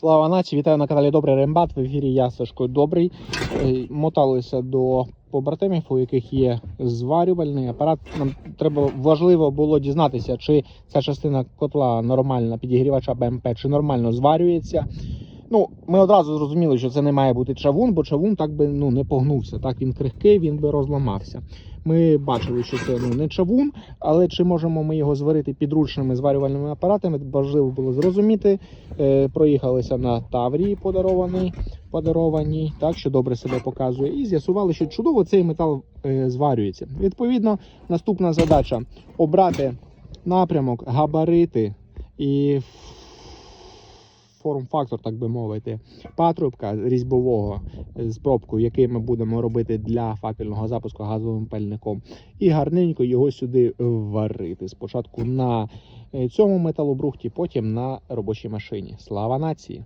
Слава нації, вітаю на каналі Добрий Рембат. В ефірі я Сашко Добрий. Е, Моталися до побратимів, у яких є зварювальний апарат. Нам треба важливо було дізнатися, чи ця частина котла нормальна підігрівача БМП, чи нормально зварюється. Ну, ми одразу зрозуміли, що це не має бути чавун, бо чавун так би ну не погнувся. Так він крихкий, він би розламався. Ми бачили, що це ну не чавун, але чи можемо ми його зварити підручними зварювальними апаратами? Важливо було зрозуміти. Е, проїхалися на Таврії подарованій, подарованій, так що добре себе показує, і з'ясували, що чудово цей метал е, зварюється. Відповідно, наступна задача обрати напрямок, габарити і форм-фактор, так би мовити, патрубка різьбового з пробкою, який ми будемо робити для факельного запуску газовим пальником, і гарненько його сюди варити. Спочатку на е, цьому металобрухті, потім на робочій машині. Слава нації!